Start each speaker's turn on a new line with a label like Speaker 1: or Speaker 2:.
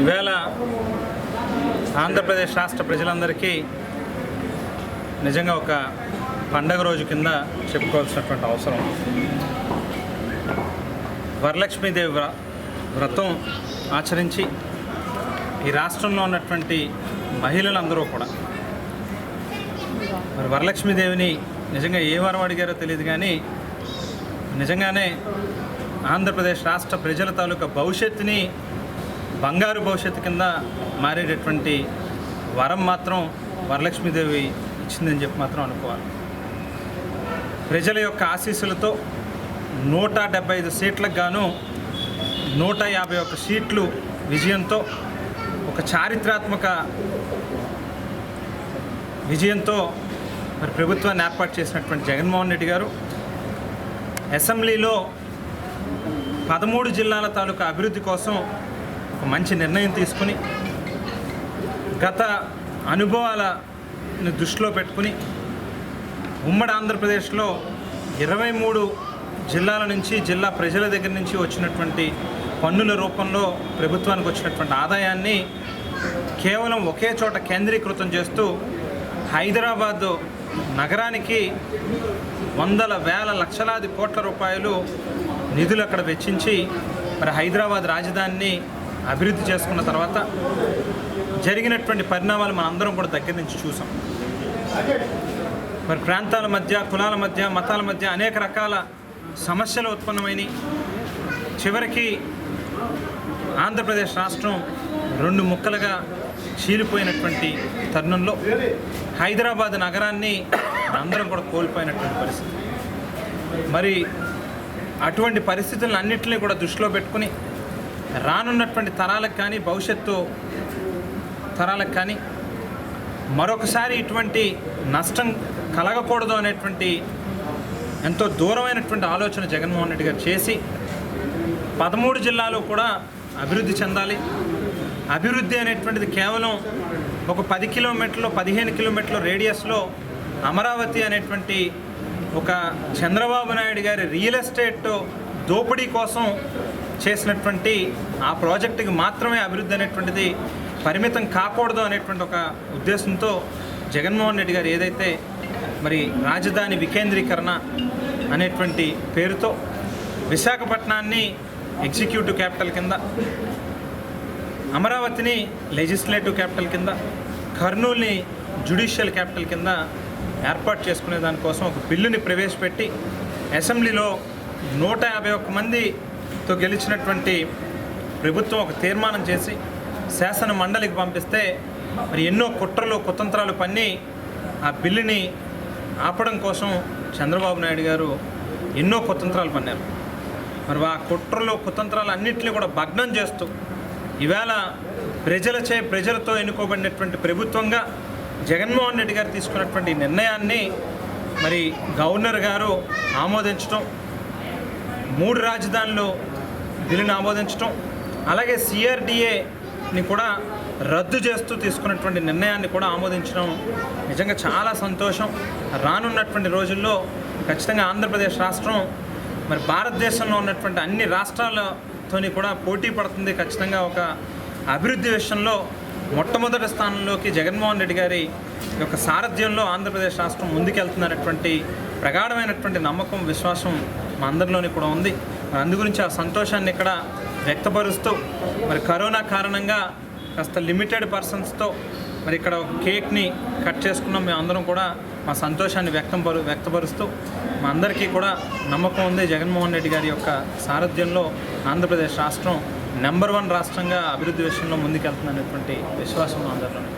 Speaker 1: ఈవేళ ఆంధ్రప్రదేశ్ రాష్ట్ర ప్రజలందరికీ నిజంగా ఒక పండగ రోజు కింద చెప్పుకోవాల్సినటువంటి అవసరం. వరలక్ష్మీదేవి వ్ర- వ్రతం ఆచరించి ఈ రాష్ట్రంలో ఉన్నటువంటి మహిళలందరూ కూడా మరి వరలక్ష్మీదేవిని నిజంగా ఏ వరం అడిగారో తెలియదు కానీ నిజంగానే ఆంధ్రప్రదేశ్ రాష్ట్ర ప్రజల తాలూకా భవిష్యత్తుని బంగారు భవిష్యత్తు కింద మారేటటువంటి వరం మాత్రం వరలక్ష్మీదేవి ఇచ్చిందని చెప్పి మాత్రం అనుకోవాలి. ప్రజల యొక్క ఆశీస్సులతో నూట డెబ్బై ఐదు సీట్లకు గాను నూట యాభై ఒక్క సీట్లు విజయంతో ఒక చారిత్రాత్మక విజయంతో మరి ప్రభుత్వాన్ని ఏర్పాటు చేసినటువంటి జగన్మోహన్ రెడ్డి గారు అసెంబ్లీలో పదమూడు జిల్లాల తాలూకా అభివృద్ధి కోసం ఒక మంచి నిర్ణయం తీసుకుని గత అనుభవాలను దృష్టిలో పెట్టుకుని ఉమ్మడి ఆంధ్రప్రదేశ్లో ఇరవై మూడు జిల్లాల నుంచి జిల్లా ప్రజల దగ్గర నుంచి వచ్చినటువంటి పన్నుల రూపంలో ప్రభుత్వానికి వచ్చినటువంటి ఆదాయాన్ని కేవలం ఒకే చోట కేంద్రీకృతం చేస్తూ హైదరాబాద్ నగరానికి వందల వేల లక్షలాది కోట్ల రూపాయలు నిధులు అక్కడ వెచ్చించి మరి హైదరాబాద్ రాజధానిని అభివృద్ధి చేసుకున్న తర్వాత జరిగినటువంటి పరిణామాలు మనందరం కూడా దగ్గర నుంచి చూసాం. మరి ప్రాంతాల మధ్య కులాల మధ్య మతాల మధ్య అనేక రకాల సమస్యలు ఉత్పన్నమైనవి చివరికి ఆంధ్రప్రదేశ్ రాష్ట్రం రెండు ముక్కలుగా చీలిపోయినటువంటి తరుణంలో హైదరాబాద్ నగరాన్ని అందరం కూడా కోల్పోయినటువంటి పరిస్థితి. మరి అటువంటి పరిస్థితులను అన్నింటినీ కూడా దృష్టిలో పెట్టుకుని రానున్నటువంటి తరాలకు కానీ భవిష్యత్తు తరాలకు కానీ మరొకసారి ఇటువంటి నష్టం కలగకూడదు అనేటువంటి ఎంతో దూరమైనటువంటి ఆలోచన జగన్మోహన్ రెడ్డి గారు చేసి పదమూడు జిల్లాలు కూడా అభివృద్ధి చెందాలి. అభివృద్ధి అనేటువంటిది కేవలం ఒక పది కిలోమీటర్లు పదిహేను కిలోమీటర్ల రేడియస్లో అమరావతి అనేటువంటి ఒక చంద్రబాబు నాయుడు గారి రియల్ ఎస్టేట్ దోపిడీ కోసం చేసినటువంటి ఆ ప్రాజెక్టుకి మాత్రమే అభివృద్ధి అనేటువంటిది పరిమితం కాకూడదు అనేటువంటి ఒక ఉద్దేశంతో జగన్మోహన్ రెడ్డి గారు ఏదైతే మరి రాజధాని వికేంద్రీకరణ అనేటువంటి పేరుతో విశాఖపట్నాన్ని ఎగ్జిక్యూటివ్ క్యాపిటల్ కింద అమరావతిని లెజిస్లేటివ్ క్యాపిటల్ కింద కర్నూల్ని జ్యుడిషియల్ క్యాపిటల్ కింద ఏర్పాటు చేసుకునే దానికోసం ఒక బిల్లుని ప్రవేశపెట్టి అసెంబ్లీలో నూట యాభై ఒక్క మందితో గెలిచినటువంటి ప్రభుత్వం ఒక తీర్మానం చేసి శాసన మండలికి పంపిస్తే మరి ఎన్నో కుట్రలు కుతంత్రాలు పన్ని ఆ బిల్లుని ఆపడం కోసం చంద్రబాబు నాయుడు గారు ఎన్నో కుతంత్రాలు పన్నారు. మరి ఆ కుట్రలు కుతంత్రాలు అన్నింటినీ కూడా భగ్నం చేస్తూ ఈవేళ ప్రజలచే ప్రజలతో ఎన్నుకోబడినటువంటి ప్రభుత్వంగా జగన్మోహన్ రెడ్డి గారు తీసుకున్నటువంటి నిర్ణయాన్ని మరి గవర్నర్ గారు ఆమోదించడం మూడు రాజధానులు బిల్లును ఆమోదించడం అలాగే సిఆర్డిఏని కూడా రద్దు చేస్తూ తీసుకున్నటువంటి నిర్ణయాన్ని కూడా ఆమోదించడం నిజంగా చాలా సంతోషం. రానున్నటువంటి రోజుల్లో ఖచ్చితంగా ఆంధ్రప్రదేశ్ రాష్ట్రం మరి భారతదేశంలో ఉన్నటువంటి అన్ని రాష్ట్రాలతోని కూడా పోటీ పడుతుంది ఖచ్చితంగా ఒక అభివృద్ధి విషయంలో. మొట్టమొదటి స్థానంలోకి జగన్మోహన్ రెడ్డి గారి యొక్క సారథ్యంలో ఆంధ్రప్రదేశ్ రాష్ట్రం ముందుకెళ్తున్నటువంటి ప్రగాఢమైనటువంటి నమ్మకం విశ్వాసం మా అందరిలోని కూడా ఉంది. మరి అందు గురించి ఆ సంతోషాన్ని ఇక్కడ వ్యక్తపరుస్తూ మరి కరోనా కారణంగా కాస్త లిమిటెడ్ పర్సన్స్తో మరి ఇక్కడ ఒక కేక్ని కట్ చేసుకున్నాం. మేము అందరం కూడా మా సంతోషాన్ని వ్యక్తం పరు వ్యక్తపరుస్తూ మా అందరికీ కూడా నమ్మకం ఉంది జగన్మోహన్ రెడ్డి గారి యొక్క సారథ్యంలో ఆంధ్రప్రదేశ్ రాష్ట్రం నెంబర్ వన్ రాష్ట్రంగా అభివృద్ధి విషయంలో ముందుకెళ్తుందనేటువంటి విశ్వాసం అందరిలోనే